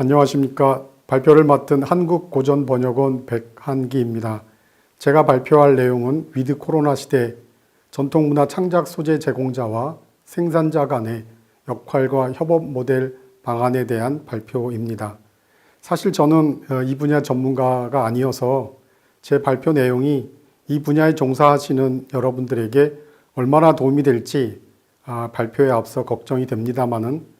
안녕하십니까. 발표를 맡은 한국고전번역원 백한기입니다. 제가 발표할 내용은 위드 코로나 시대 전통문화 창작 소재 제공자와 생산자 간의 역할과 협업 모델 방안에 대한 발표입니다. 사실 저는 어, 이 분야 전문가가 아니어서 제 발표 내용이 이 분야에 종사하시는 여러분들에게 얼마나 도움이 될지 아, 발표에 앞서 걱정이 됩니다만은 아,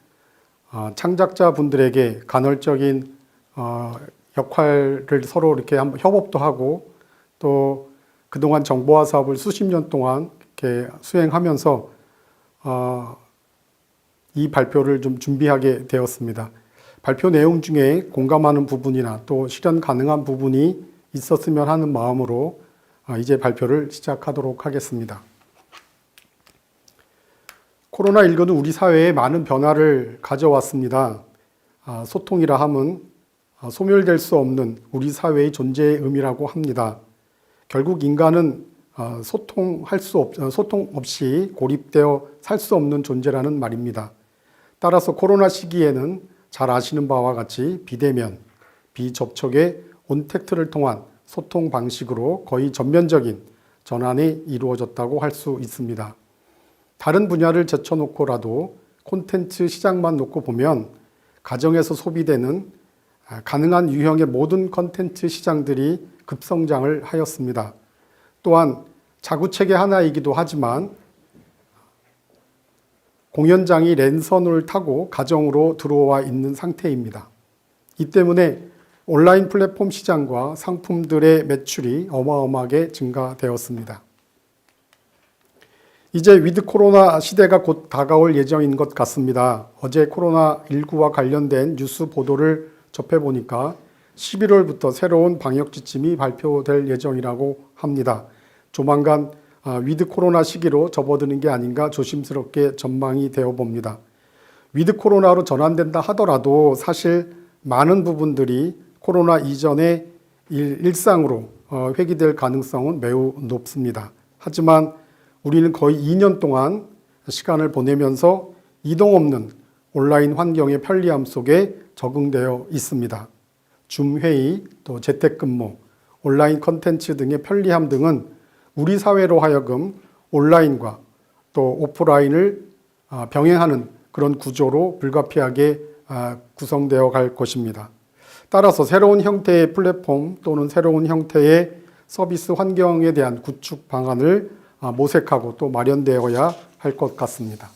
창작자 분들에게 간헐적인 어, 역할을 서로 이렇게 한번 협업도 하고 또 그동안 정보화 사업을 수십 년 동안 이렇게 수행하면서 어, 이 발표를 좀 준비하게 되었습니다. 발표 내용 중에 공감하는 부분이나 또 실현 가능한 부분이 있었으면 하는 마음으로 아, 이제 발표를 시작하도록 하겠습니다. 코로나19는 우리 사회에 많은 변화를 가져왔습니다. 아, 소통이라 함은 아, 소멸될 수 없는 우리 사회의 존재의 의미라고 합니다. 결국 인간은 아, 소통할 수 없, 어, 소통 없이 고립되어 살 수 없는 존재라는 말입니다. 따라서 코로나 시기에는 잘 아시는 바와 같이 비대면, 비접촉의 온택트를 통한 소통 방식으로 거의 전면적인 전환이 이루어졌다고 할 수 있습니다. 다른 분야를 제쳐놓고라도 콘텐츠 시장만 놓고 보면 가정에서 소비되는 아, 가능한 유형의 모든 콘텐츠 시장들이 급성장을 하였습니다. 또한 자구책의 하나이기도 하지만 공연장이 랜선을 타고 가정으로 들어와 있는 상태입니다. 이 때문에 온라인 플랫폼 시장과 상품들의 매출이 어마어마하게 증가되었습니다. 이제 위드 코로나 시대가 곧 다가올 예정인 것 같습니다. 어제 코로나19와 관련된 뉴스 보도를 접해보니까 11월부터 새로운 방역 지침이 발표될 예정이라고 합니다. 조만간 아, 위드 코로나 시기로 접어드는 게 아닌가 조심스럽게 전망이 되어 봅니다. 위드 코로나로 전환된다 하더라도 사실 많은 부분들이 코로나 이전의 일- 일상으로 어, 회귀될 가능성은 매우 높습니다. 하지만 우리는 거의 2년 동안 시간을 보내면서 이동 없는 온라인 환경의 편리함 속에 적응되어 있습니다. 줌 회의, 또 재택근무, 온라인 컨텐츠 등의 편리함 등은 우리 사회로 하여금 온라인과 또 오프라인을 아, 병행하는 그런 구조로 불가피하게 아, 구성되어 갈 것입니다. 따라서 새로운 형태의 플랫폼 또는 새로운 형태의 서비스 환경에 대한 구축 방안을 아, 모색하고 또 마련되어야 할 것 같습니다.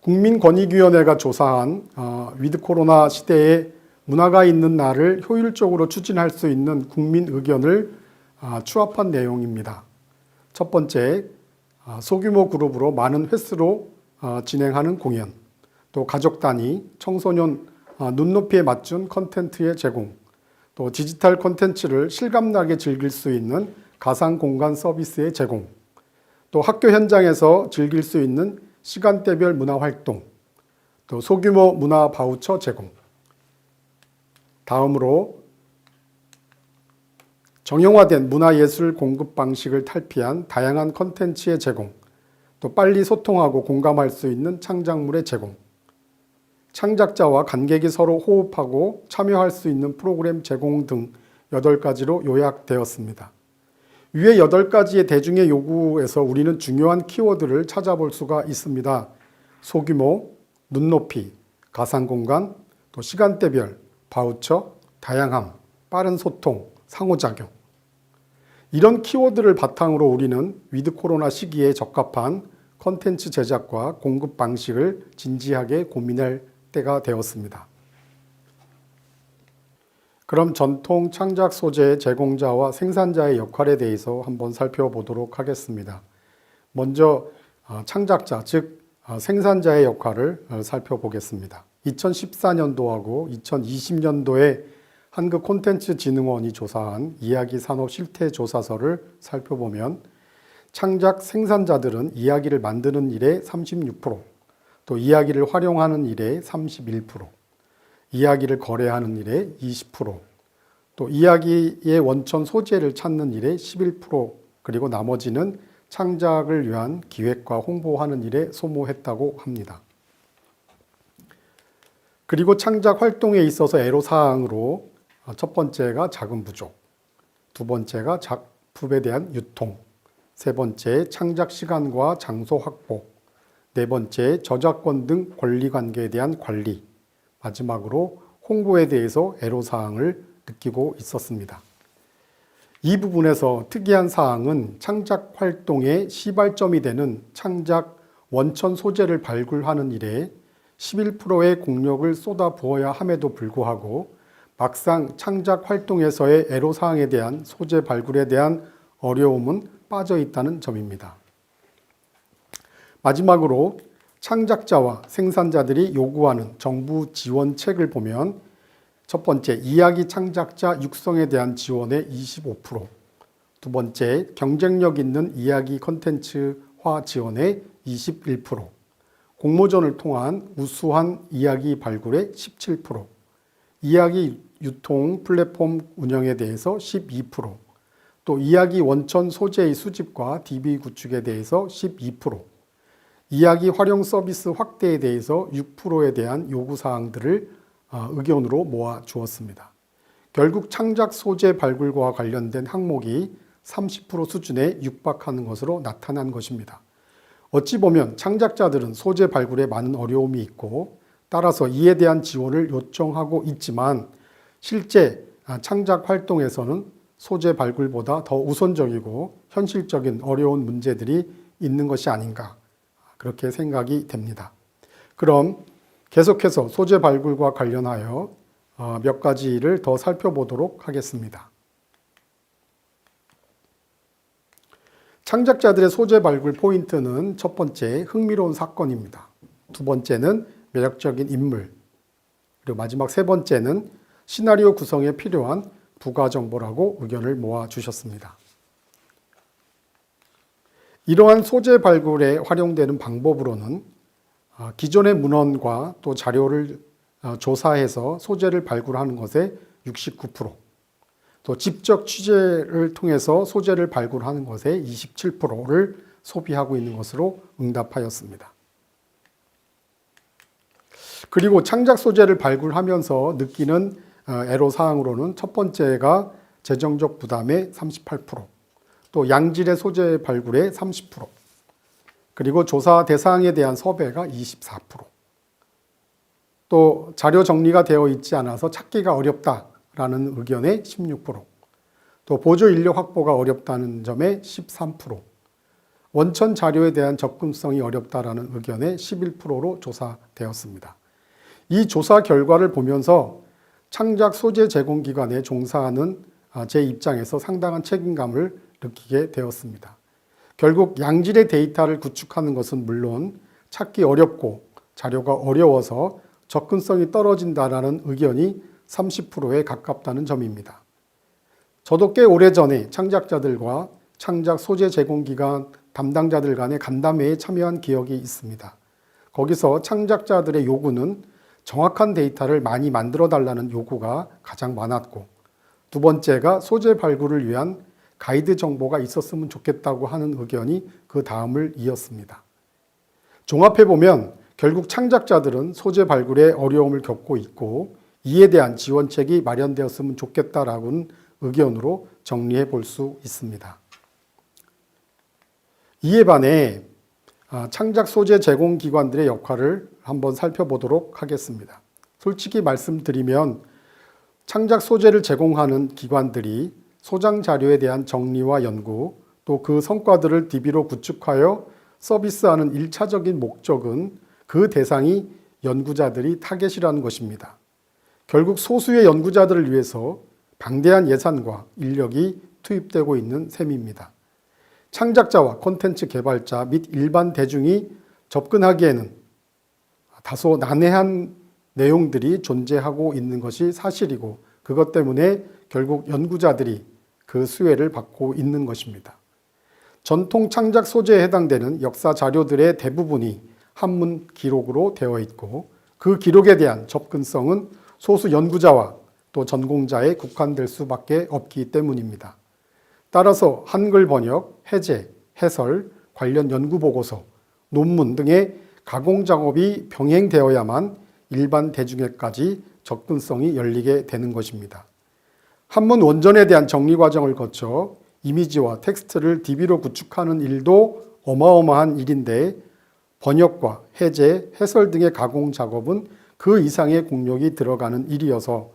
국민권익위원회가 조사한 어, 위드 코로나 시대에 문화가 있는 날을 효율적으로 추진할 수 있는 국민 의견을 아, 추합한 내용입니다. 첫 번째, 아, 소규모 그룹으로 많은 횟수로 아, 진행하는 공연, 또 가족 단위, 청소년 아, 눈높이에 맞춘 컨텐츠의 제공, 또 디지털 컨텐츠를 실감나게 즐길 수 있는 가상 공간 서비스의 제공, 또 학교 현장에서 즐길 수 있는 시간대별 문화 활동, 또 소규모 문화 바우처 제공. 다음으로 정형화된 문화예술 공급 방식을 탈피한 다양한 컨텐츠의 제공, 또 빨리 소통하고 공감할 수 있는 창작물의 제공, 창작자와 관객이 서로 호흡하고 참여할 수 있는 프로그램 제공 등 8가지로 요약되었습니다. 위의 8가지의 대중의 요구에서 우리는 중요한 키워드를 찾아볼 수가 있습니다. 소규모, 눈높이, 가상공간, 또 시간대별, 바우처, 다양함, 빠른 소통, 상호작용. 이런 키워드를 바탕으로 우리는 위드 코로나 시기에 적합한 컨텐츠 제작과 공급 방식을 진지하게 고민할 때가 되었습니다. 그럼 전통 창작 소재 제공자와 생산자의 역할에 대해서 한번 살펴보도록 하겠습니다. 먼저 어, 창작자, 즉 어, 생산자의 역할을 어, 살펴보겠습니다. 2014년도하고 2020년도에 한국 콘텐츠 진흥원이 조사한 이야기 산업 실태 조사서를 살펴보면 창작 생산자들은 이야기를 만드는 일에 36%, 또 이야기를 활용하는 일에 31%, 이야기를 거래하는 일에 20%, 또 이야기의 원천 소재를 찾는 일에 11%, 그리고 나머지는 창작을 위한 기획과 홍보하는 일에 소모했다고 합니다. 그리고 창작 활동에 있어서 애로사항으로 어, 첫 번째가 자금 부족, 두 번째가 작품에 대한 유통, 세 번째 창작 시간과 장소 확보, 네 번째 저작권 등 권리 관계에 대한 관리, 마지막으로 홍보에 대해서 애로사항을 느끼고 있었습니다. 이 부분에서 특이한 사항은 창작 활동의 시발점이 되는 창작 원천 소재를 발굴하는 일에 11%의 공력을 쏟아 부어야 함에도 불구하고 막상 창작 활동에서의 애로사항에 대한 소재 발굴에 대한 어려움은 빠져 있다는 점입니다. 마지막으로 창작자와 생산자들이 요구하는 정부 지원책을 보면 첫 번째, 이야기 창작자 육성에 대한 지원의 25%, 두 번째, 경쟁력 있는 이야기 컨텐츠화 지원의 21%, 공모전을 통한 우수한 이야기 발굴의 17%, 이야기 유통 플랫폼 운영에 대해서 12%, 또 이야기 원천 소재의 수집과 DB 구축에 대해서 12%, 이야기 활용 서비스 확대에 대해서 6%에 대한 요구 사항들을 어, 의견으로 모아 주었습니다. 결국 창작 소재 발굴과 관련된 항목이 30% 수준에 육박하는 것으로 나타난 것입니다. 어찌 보면 창작자들은 소재 발굴에 많은 어려움이 있고 따라서 이에 대한 지원을 요청하고 있지만 실제 아, 창작 활동에서는 소재 발굴보다 더 우선적이고 현실적인 어려운 문제들이 있는 것이 아닌가 그렇게 생각이 됩니다. 그럼 계속해서 소재 발굴과 관련하여 어, 몇 가지를 더 살펴보도록 하겠습니다. 창작자들의 소재 발굴 포인트는 첫 번째 흥미로운 사건입니다. 두 번째는 매력적인 인물. 그리고 마지막 세 번째는 시나리오 구성에 필요한 부가 정보라고 의견을 모아 주셨습니다. 이러한 소재 발굴에 활용되는 방법으로는 아, 기존의 문헌과 또 자료를 어, 조사해서 소재를 발굴하는 것에 69%, 또 직접 취재를 통해서 소재를 발굴하는 것에 27%를 소비하고 있는 것으로 응답하였습니다. 그리고 창작 소재를 발굴하면서 느끼는 어, 애로사항으로는 첫 번째가 재정적 부담의 38%, 또 양질의 소재 발굴의 30%, 그리고 조사 대상에 대한 섭외가 24%. 또 자료 정리가 되어 있지 않아서 찾기가 어렵다라는 의견의 16%. 또 보조 인력 확보가 어렵다는 점에 13%. 원천 자료에 대한 접근성이 어렵다라는 의견의 11%로 조사되었습니다. 이 조사 결과를 보면서 창작 소재 제공 기관에 종사하는 아, 제 입장에서 상당한 책임감을 느끼게 되었습니다. 결국 양질의 데이터를 구축하는 것은 물론 찾기 어렵고 자료가 어려워서 접근성이 떨어진다라는 의견이 30%에 가깝다는 점입니다. 저도 꽤 오래전에 창작자들과 창작 소재 제공 기관 담당자들 간의 간담회에 참여한 기억이 있습니다. 거기서 창작자들의 요구는 정확한 데이터를 많이 만들어 달라는 요구가 가장 많았고 두 번째가 소재 발굴을 위한 가이드 정보가 있었으면 좋겠다고 하는 의견이 그 다음을 이었습니다. 종합해 보면 결국 창작자들은 소재 발굴에 어려움을 겪고 있고 이에 대한 지원책이 마련되었으면 좋겠다라는 의견으로 정리해 볼 수 있습니다. 이에 반해 아, 창작 소재 제공 기관들의 역할을 한번 살펴보도록 하겠습니다. 솔직히 말씀드리면 창작 소재를 제공하는 기관들이 소장 자료에 대한 정리와 연구, 또 그 성과들을 DB로 구축하여 서비스하는 일차적인 목적은 그 대상이 연구자들이 타겟이라는 것입니다. 결국 소수의 연구자들을 위해서 방대한 예산과 인력이 투입되고 있는 셈입니다. 창작자와 콘텐츠 개발자 및 일반 대중이 접근하기에는 다소 난해한 내용들이 존재하고 있는 것이 사실이고 그것 때문에 결국 연구자들이 그 수혜를 받고 있는 것입니다. 전통 창작 소재에 해당되는 역사 자료들의 대부분이 한문 기록으로 되어 있고 그 기록에 대한 접근성은 소수 연구자와 또 전공자에 국한될 수밖에 없기 때문입니다. 따라서 한글 번역, 해제, 해설, 관련 연구 보고서, 논문 등의 가공 작업이 병행되어야만 일반 대중에까지 접근성이 열리게 되는 것입니다. 한문 원전에 대한 정리 과정을 거쳐 이미지와 텍스트를 DB로 구축하는 일도 어마어마한 일인데 번역과 해제, 해설 등의 가공 작업은 그 이상의 공력이 들어가는 일이어서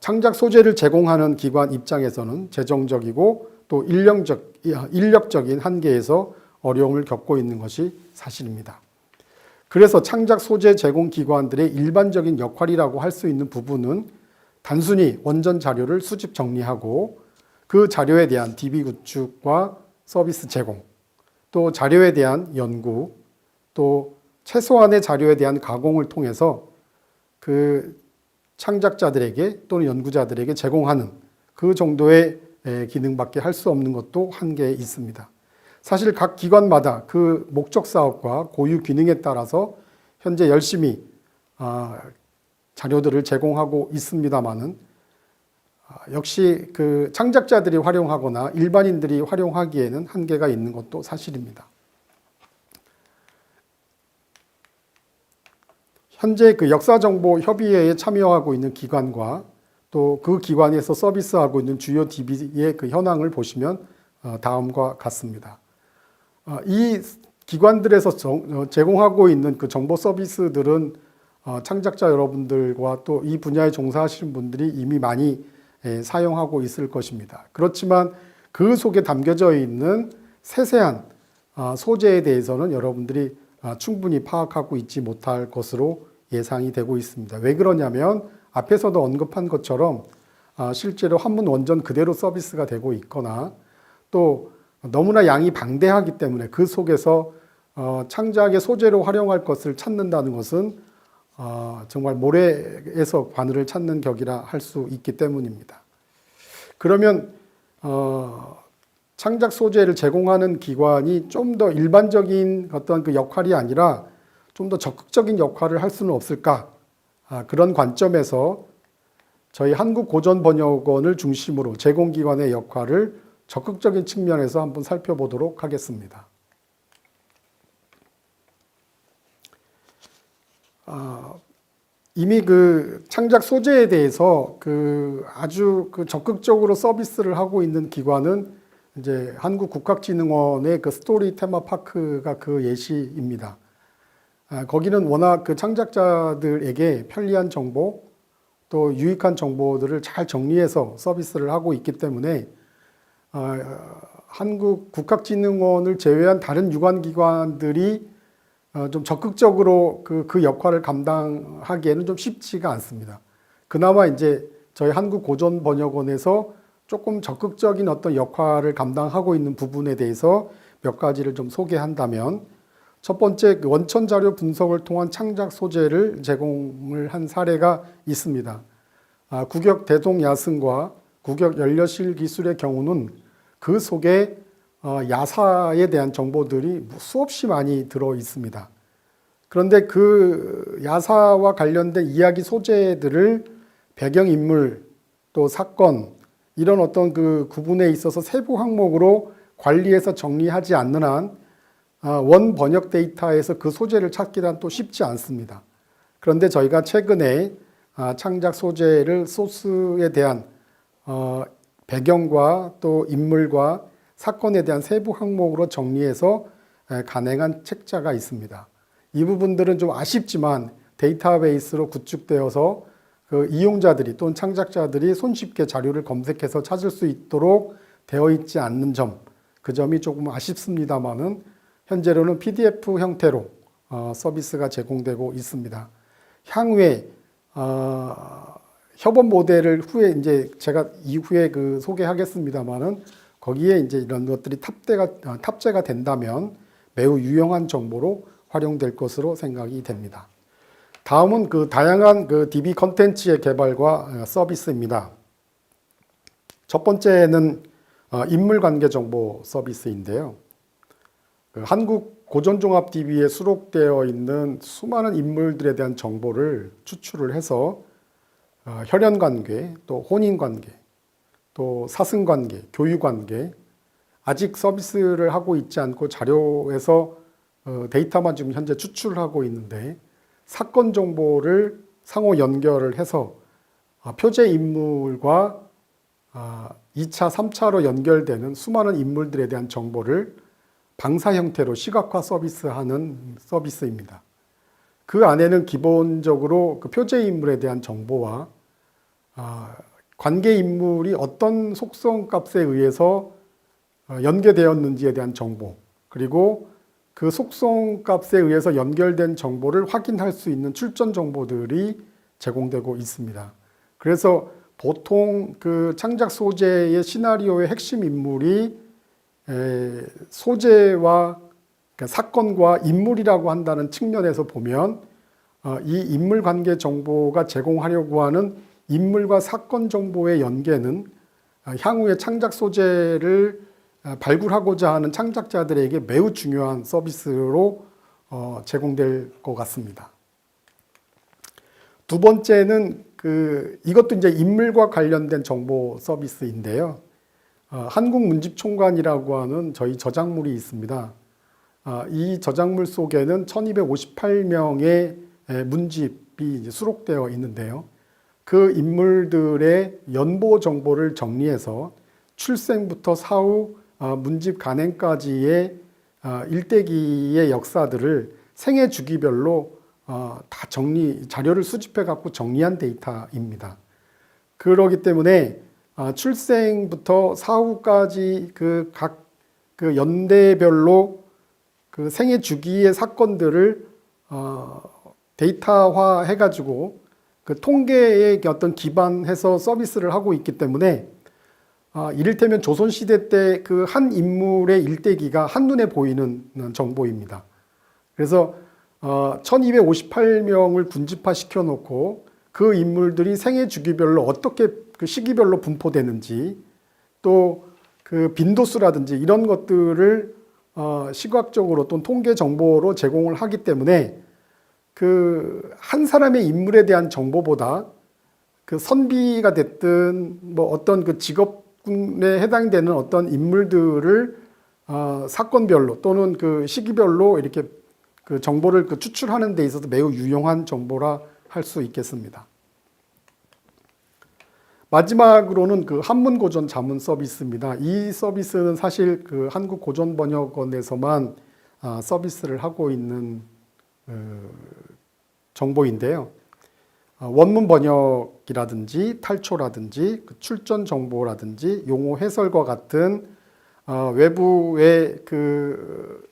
창작 소재를 제공하는 기관 입장에서는 재정적이고 또 인력적, 인력적인 한계에서 어려움을 겪고 있는 것이 사실입니다. 그래서 창작 소재 제공 기관들의 일반적인 역할이라고 할 수 있는 부분은 단순히 원전 자료를 수집 정리하고 그 자료에 대한 DB 구축과 서비스 제공, 또 자료에 대한 연구, 또 최소한의 자료에 대한 가공을 통해서 그 창작자들에게 또는 연구자들에게 제공하는 그 정도의 에, 기능밖에 할 수 없는 것도 한계에 있습니다. 사실 각 기관마다 그 목적 사업과 고유 기능에 따라서 현재 열심히 아, 자료들을 제공하고 있습니다만은 아, 역시 그 창작자들이 활용하거나 일반인들이 활용하기에는 한계가 있는 것도 사실입니다. 현재 그 역사정보협의회에 참여하고 있는 기관과 또 그 기관에서 서비스하고 있는 주요 DB의 그 현황을 보시면 어, 다음과 같습니다. 어, 이 기관들에서 정- 어, 제공하고 있는 그 정보 서비스들은 어, 창작자 여러분들과 또 이 분야에 종사하시는 분들이 이미 많이 예, 사용하고 있을 것입니다. 그렇지만 그 속에 담겨져 있는 세세한 아, 소재에 대해서는 여러분들이 아, 충분히 파악하고 있지 못할 것으로 예상이 되고 있습니다. 왜 그러냐면 앞에서도 언급한 것처럼 아, 실제로 한문 원전 그대로 서비스가 되고 있거나 또 너무나 양이 방대하기 때문에 그 속에서 어, 창작의 소재로 활용할 것을 찾는다는 것은 어, 정말 모래에서 바늘을 찾는 격이라 할 수 있기 때문입니다. 그러면 어, 창작 소재를 제공하는 기관이 좀 더 일반적인 어떤 그 역할이 아니라 좀 더 적극적인 역할을 할 수는 없을까? 아, 그런 관점에서 저희 한국고전번역원을 중심으로 제공기관의 역할을 적극적인 측면에서 한번 살펴보도록 하겠습니다. 아, 이미 그 창작 소재에 대해서 그 아주 그 적극적으로 서비스를 하고 있는 기관은 이제 한국국학진흥원의 그 스토리 테마파크가 그 예시입니다. 아, 거기는 워낙 그 창작자들에게 편리한 정보 또 유익한 정보들을 잘 정리해서 서비스를 하고 있기 때문에 아, 한국 국학진흥원을 제외한 다른 유관기관들이 어, 좀 적극적으로 그, 그 역할을 감당하기에는 좀 쉽지가 않습니다. 그나마 이제 저희 한국고전번역원에서 조금 적극적인 어떤 역할을 감당하고 있는 부분에 대해서 몇 가지를 좀 소개한다면 첫 번째 그 원천 자료 분석을 통한 창작 소재를 제공을 한 사례가 있습니다. 아, 국역 대동 야승과 국역 연료실 기술의 경우는 그 속에 어, 야사에 대한 정보들이 수없이 많이 들어 있습니다. 그런데 그 야사와 관련된 이야기 소재들을 배경 인물 또 사건 이런 어떤 그 구분에 있어서 세부 항목으로 관리해서 정리하지 않는 한 아, 원 번역 데이터에서 그 소재를 찾기란 또 쉽지 않습니다. 그런데 저희가 최근에 아, 창작 소재를 소스에 대한 어, 배경과 또 인물과 사건에 대한 세부 항목으로 정리해서 에, 간행한 책자가 있습니다. 이 부분들은 좀 아쉽지만 데이터베이스로 구축되어서 그 이용자들이 또는 창작자들이 손쉽게 자료를 검색해서 찾을 수 있도록 되어 있지 않는 점, 그 점이 조금 아쉽습니다만은 현재로는 PDF 형태로 어, 서비스가 제공되고 있습니다. 향후에 어, 협업 모델을 후에 이제 제가 이후에 그 소개하겠습니다만은 거기에 이제 이런 것들이 탑재가 어, 탑재가 된다면 매우 유용한 정보로 활용될 것으로 생각이 됩니다. 다음은 그 다양한 그 DB 컨텐츠의 개발과 어, 서비스입니다. 첫 번째는 어, 인물 관계 정보 서비스인데요. 그 한국 고전종합 DB에 수록되어 있는 수많은 인물들에 대한 정보를 추출을 해서 어, 혈연 관계, 또 혼인 관계, 또 사승 관계, 교유 관계 아직 서비스를 하고 있지 않고 자료에서 어, 데이터만 지금 현재 추출하고 있는데 사건 정보를 상호 연결을 해서 아, 표제 인물과 아, 2차, 3차로 연결되는 수많은 인물들에 대한 정보를 방사 형태로 시각화 서비스하는 서비스입니다. 그 안에는 기본적으로 그 표제 인물에 대한 정보와 아, 관계 인물이 어떤 속성 값에 의해서 어, 연계되었는지에 대한 정보 그리고 그 속성 값에 의해서 연결된 정보를 확인할 수 있는 출전 정보들이 제공되고 있습니다. 그래서 보통 그 창작 소재의 시나리오의 핵심 인물이 에, 소재와 그러니까 사건과 인물이라고 한다는 측면에서 보면 어, 이 인물 관계 정보가 제공하려고 하는 인물과 사건 정보의 연계는 아, 향후에 창작 소재를 아, 발굴하고자 하는 창작자들에게 매우 중요한 서비스로 어, 제공될 것 같습니다. 두 번째는 그 이것도 이제 인물과 관련된 정보 서비스인데요. 어, 한국문집총관이라고 하는 저희 저작물이 있습니다. 아, 이 저작물 속에는 1258명의 문집이 수록되어 있는데요. 그 인물들의 연보 정보를 정리해서 출생부터 사후 아, 문집 간행까지의 아, 일대기의 역사들을 생애 주기별로 어, 다 정리 자료를 수집해 갖고 정리한 데이터입니다. 그러기 때문에 아, 출생부터 사후까지 그 각그 연대별로 그 생애 주기의 사건들을 어, 데이터화 해가지고 그 통계에 어떤 기반해서 서비스를 하고 있기 때문에 아, 이를테면 조선시대 때 그 한 인물의 일대기가 한눈에 보이는 정보입니다. 그래서 어, 1258명을 군집화 시켜놓고 그 인물들이 생애 주기별로 어떻게 그 시기별로 분포되는지 또 그 빈도수라든지 이런 것들을 어, 시각적으로 또는 통계 정보로 제공을 하기 때문에 그 한 사람의 인물에 대한 정보보다 그 선비가 됐든 뭐 어떤 그 직업군에 해당되는 어떤 인물들을 어, 사건별로 또는 그 시기별로 이렇게 그 정보를 그 추출하는 데 있어서 매우 유용한 정보라 할 수 있겠습니다. 마지막으로는 그 한문 고전 자문 서비스입니다. 이 서비스는 사실 그 한국 고전 번역원에서만 아, 서비스를 하고 있는 어, 정보인데요. 아, 원문 번역이라든지 탈초라든지 그 출전 정보라든지 용어 해설과 같은 어, 외부의 그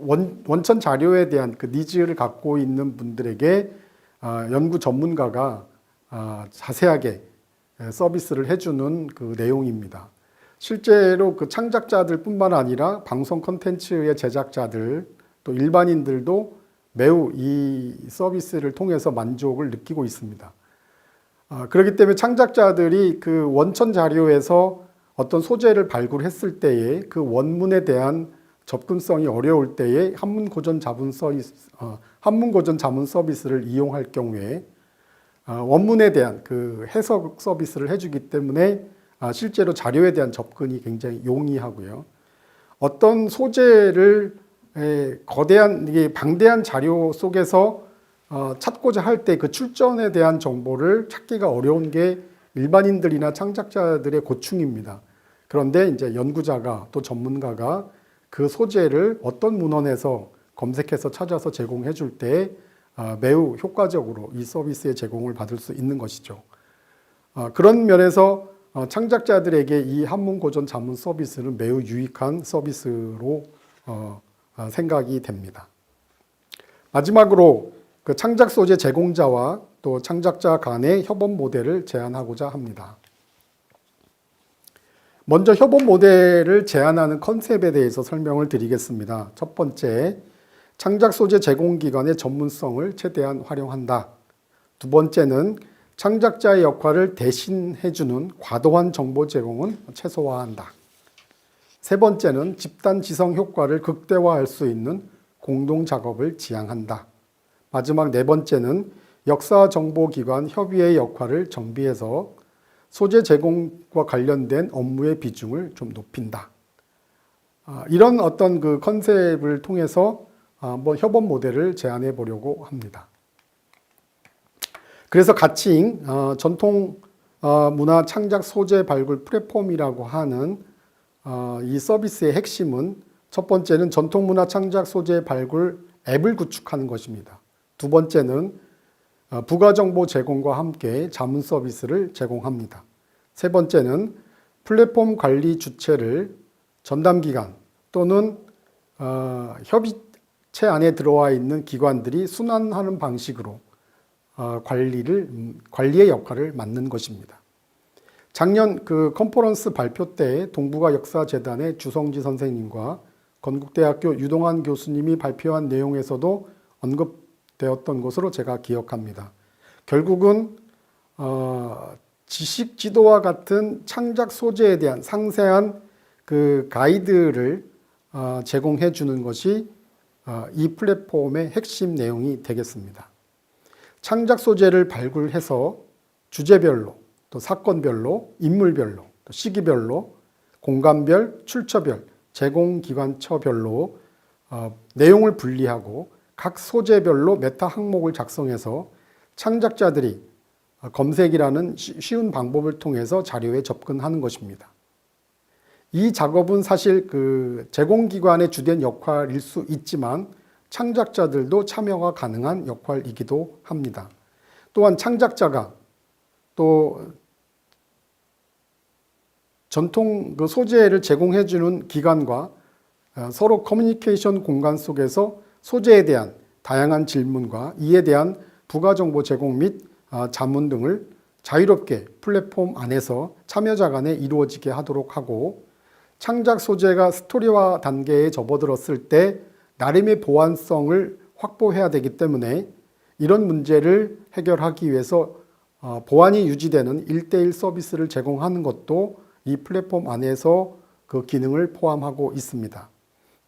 원, 원천 자료에 대한 그 니즈를 갖고 있는 분들에게 아, 연구 전문가가 자세하게 서비스를 해주는 그 내용입니다. 실제로 그 창작자들뿐만 아니라 방송 콘텐츠의 제작자들 또 일반인들도 매우 이 서비스를 통해서 만족을 느끼고 있습니다. 아, 그렇기 때문에 창작자들이 그 원천 자료에서 어떤 소재를 발굴했을 때에 그 원문에 대한 접근성이 어려울 때에 한문 고전 자문 서비스, 어, 한문 고전 자문 서비스를 이용할 경우에 아, 원문에 대한 그 해석 서비스를 해주기 때문에 아, 실제로 자료에 대한 접근이 굉장히 용이하고요. 어떤 소재를 거대한 이게 방대한 자료 속에서 어, 찾고자 할 때 그 출전에 대한 정보를 찾기가 어려운 게 일반인들이나 창작자들의 고충입니다. 그런데 이제 연구자가 또 전문가가 그 소재를 어떤 문헌에서 검색해서 찾아서 제공해 줄때 아, 매우 효과적으로 이 서비스의 제공을 받을 수 있는 것이죠. 아, 그런 면에서 어, 창작자들에게 이 한문 고전 자문 서비스는 매우 유익한 서비스로 어, 아, 생각이 됩니다. 마지막으로 그 창작 소재 제공자와 또 창작자 간의 협업 모델을 제안하고자 합니다. 먼저 협업 모델을 제안하는 컨셉에 대해서 설명을 드리겠습니다. 첫 번째, 창작 소재 제공 기관의 전문성을 최대한 활용한다. 두 번째는 창작자의 역할을 대신해주는 과도한 정보 제공은 최소화한다. 세 번째는 집단 지성 효과를 극대화할 수 있는 공동 작업을 지향한다. 마지막 네 번째는 역사 정보 기관 협의의 역할을 정비해서 소재 제공과 관련된 업무의 비중을 좀 높인다. 아, 이런 어떤 그 컨셉을 통해서 한번 협업 모델을 제안해 보려고 합니다. 그래서 가칭 어, 전통 어, 문화 창작 소재 발굴 플랫폼이라고 하는 어, 이 서비스의 핵심은 첫 번째는 전통 문화 창작 소재 발굴 앱을 구축하는 것입니다. 두 번째는 어, 부가 정보 제공과 함께 자문 서비스를 제공합니다. 세 번째는 플랫폼 관리 주체를 전담 기관 또는 어, 협의 체 안에 들어와 있는 기관들이 순환하는 방식으로 어, 관리를 음, 관리의 역할을 맡는 것입니다. 작년 그 컨퍼런스 발표 때 동북아 역사재단의 주성지 선생님과 건국대학교 유동환 교수님이 발표한 내용에서도 언급되었던 것으로 제가 기억합니다. 결국은 어, 지식 지도와 같은 창작 소재에 대한 상세한 그 가이드를 어, 제공해 주는 것이 어, 이 플랫폼의 핵심 내용이 되겠습니다. 창작 소재를 발굴해서 주제별로 또 사건별로 인물별로 또 시기별로 공간별 출처별 제공기관처별로 어, 내용을 분리하고 각 소재별로 메타 항목을 작성해서 창작자들이 어, 검색이라는 쉬- 쉬운 방법을 통해서 자료에 접근하는 것입니다. 이 작업은 사실 그 제공기관의 주된 역할일 수 있지만 창작자들도 참여가 가능한 역할이기도 합니다. 또한 창작자가 또 전통 그 소재를 제공해주는 기관과 어, 서로 커뮤니케이션 공간 속에서 소재에 대한 다양한 질문과 이에 대한 부가 정보 제공 및 어, 자문 등을 자유롭게 플랫폼 안에서 참여자 간에 이루어지게 하도록 하고 창작 소재가 스토리화 단계에 접어들었을 때 나름의 보완성을 확보해야 되기 때문에 이런 문제를 해결하기 위해서 어, 보안이 유지되는 1대1 서비스를 제공하는 것도 이 플랫폼 안에서 그 기능을 포함하고 있습니다.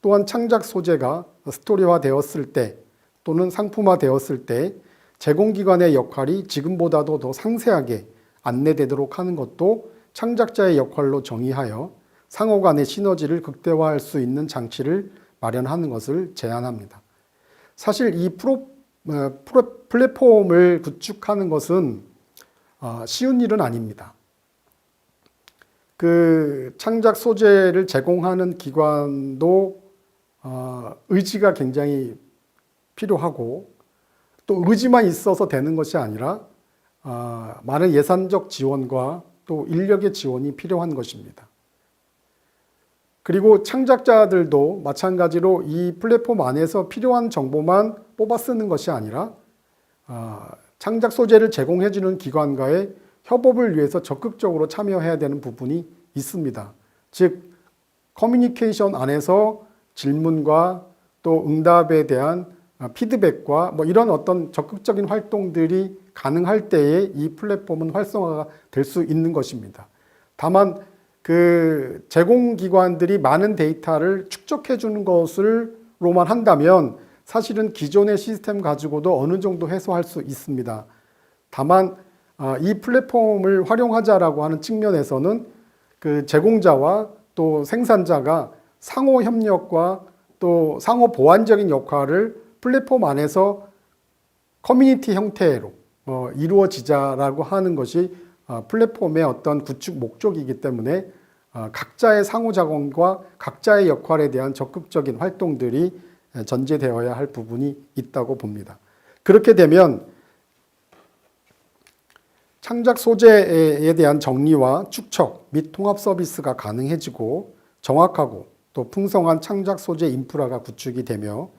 또한 창작 소재가 스토리화 되었을 때 또는 상품화 되었을 때 제공기관의 역할이 지금보다도 더 상세하게 안내되도록 하는 것도 창작자의 역할로 정의하여 상호 간의 시너지를 극대화할 수 있는 장치를 마련하는 것을 제안합니다. 사실 이 프로, 어, 프로- 플랫폼을 구축하는 것은 어, 쉬운 일은 아닙니다. 그 창작 소재를 제공하는 기관도 어, 의지가 굉장히 필요하고 또 의지만 있어서 되는 것이 아니라 어, 많은 예산적 지원과 또 인력의 지원이 필요한 것입니다. 그리고 창작자들도 마찬가지로 이 플랫폼 안에서 필요한 정보만 뽑아 쓰는 것이 아니라 어, 창작 소재를 제공해주는 기관과의 협업을 위해서 적극적으로 참여해야 되는 부분이 있습니다. 즉 커뮤니케이션 안에서 질문과 또 응답에 대한 어, 피드백과 뭐 이런 어떤 적극적인 활동들이 가능할 때에 이 플랫폼은 활성화가 될 수 있는 것입니다. 다만 그 제공기관들이 많은 데이터를 축적해 주는 것을로만 한다면 사실은 기존의 시스템 가지고도 어느 정도 해소할 수 있습니다. 다만 아, 이 플랫폼을 활용하자라고 하는 측면에서는 그 제공자와 또 생산자가 상호 협력과 또 상호 보완적인 역할을 플랫폼 안에서 커뮤니티 형태로 어, 이루어지자라고 하는 것이 어, 플랫폼의 어떤 구축 목적이기 때문에 어, 각자의 상호작용과 각자의 역할에 대한 적극적인 활동들이 에, 전제되어야 할 부분이 있다고 봅니다. 그렇게 되면 창작 소재에 대한 정리와 축척 및 통합 서비스가 가능해지고 정확하고 또 풍성한 창작 소재 인프라가 구축이 되며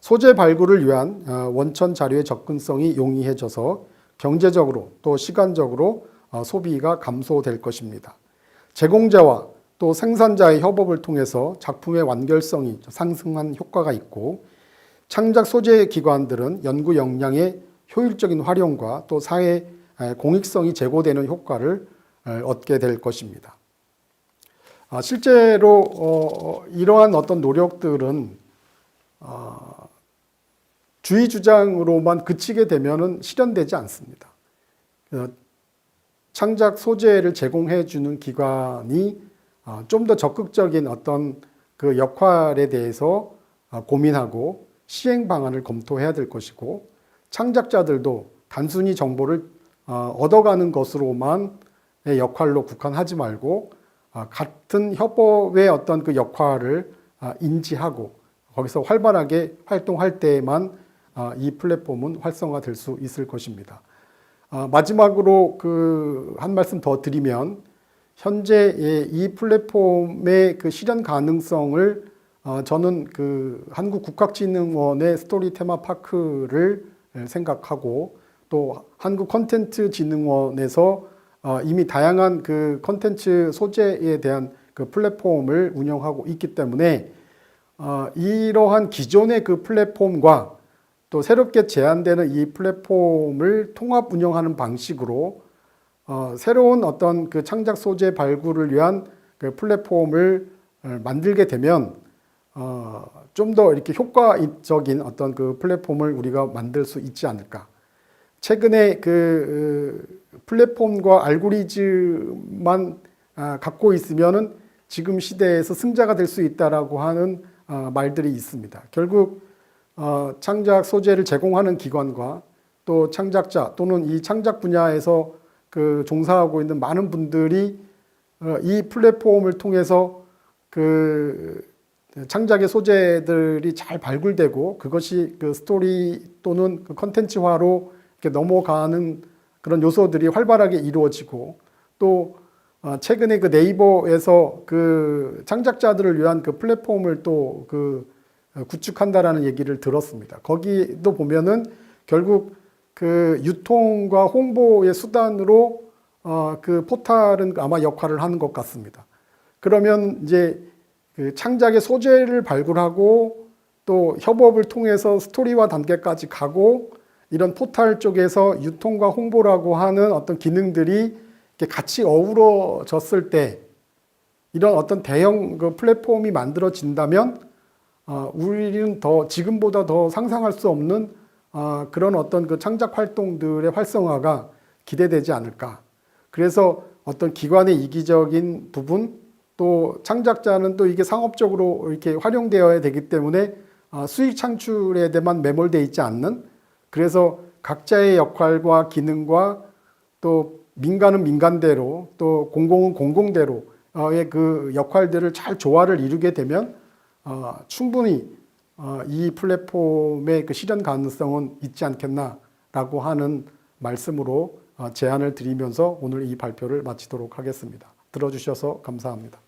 소재 발굴을 위한 어, 원천 자료의 접근성이 용이해져서 경제적으로 또 시간적으로 어, 소비가 감소될 것입니다. 제공자와 또 생산자의 협업을 통해서 작품의 완결성이 상승한 효과가 있고 창작 소재 기관들은 연구 역량의 효율적인 활용과 또 사회 에, 공익성이 제고되는 효과를 에, 얻게 될 것입니다. 아, 실제로 어, 이러한 어떤 노력들은 어, 주의 주장으로만 그치게 되면은 실현되지 않습니다. 어, 창작 소재를 제공해 주는 기관이 어, 좀더 적극적인 어떤 그 역할에 대해서 어, 고민하고 시행 방안을 검토해야 될 것이고 창작자들도 단순히 정보를 어, 얻어가는 것으로만의 역할로 국한하지 말고 아, 같은 협업의 어떤 그 역할을 아, 인지하고 거기서 활발하게 활동할 때에만 아, 이 플랫폼은 활성화될 수 있을 것입니다. 아, 마지막으로 그 한 말씀 더 드리면 현재 예, 이 플랫폼의 그 실현 가능성을 어, 저는 그 한국국학진흥원의 스토리 테마파크를 예, 생각하고 또 한국콘텐츠진흥원에서 어, 이미 다양한 그 콘텐츠 소재에 대한 그 플랫폼을 운영하고 있기 때문에 어, 이러한 기존의 그 플랫폼과 또 새롭게 제안되는 이 플랫폼을 통합 운영하는 방식으로 어, 새로운 어떤 그 창작 소재 발굴을 위한 그 플랫폼을 어, 만들게 되면 어, 좀 더 이렇게 효과적인 어떤 그 플랫폼을 우리가 만들 수 있지 않을까. 최근에 그 어, 플랫폼과 알고리즘만 아, 갖고 있으면은 지금 시대에서 승자가 될 수 있다라고 하는 아, 말들이 있습니다. 결국 어, 창작 소재를 제공하는 기관과 또 창작자 또는 이 창작 분야에서 그 종사하고 있는 많은 분들이 어, 이 플랫폼을 통해서 그 창작의 소재들이 잘 발굴되고 그것이 그 스토리 또는 그 컨텐츠화로 이렇게 넘어가는 그런 요소들이 활발하게 이루어지고 또 어, 최근에 그 네이버에서 그 창작자들을 위한 그 플랫폼을 또 그 구축한다라는 얘기를 들었습니다. 거기도 보면은 결국 그 유통과 홍보의 수단으로 어, 그 포탈은 아마 역할을 하는 것 같습니다. 그러면 이제 그 창작의 소재를 발굴하고 또 협업을 통해서 스토리화 단계까지 가고 이런 포탈 쪽에서 유통과 홍보라고 하는 어떤 기능들이 같이 어우러졌을 때 이런 어떤 대형 그 플랫폼이 만들어진다면 어, 우리는 더 지금보다 더 상상할 수 없는 어, 그런 어떤 그 창작 활동들의 활성화가 기대되지 않을까. 그래서 어떤 기관의 이기적인 부분 또 창작자는 또 이게 상업적으로 이렇게 활용되어야 되기 때문에 어, 수익 창출에 대만 매몰돼 있지 않는 그래서 각자의 역할과 기능과 또 민간은 민간대로 또 공공은 공공대로의 그 역할들을 잘 조화를 이루게 되면 어, 충분히 어, 이 플랫폼의 그 실현 가능성은 있지 않겠나라고 하는 말씀으로 어, 제안을 드리면서 오늘 이 발표를 마치도록 하겠습니다. 들어주셔서 감사합니다.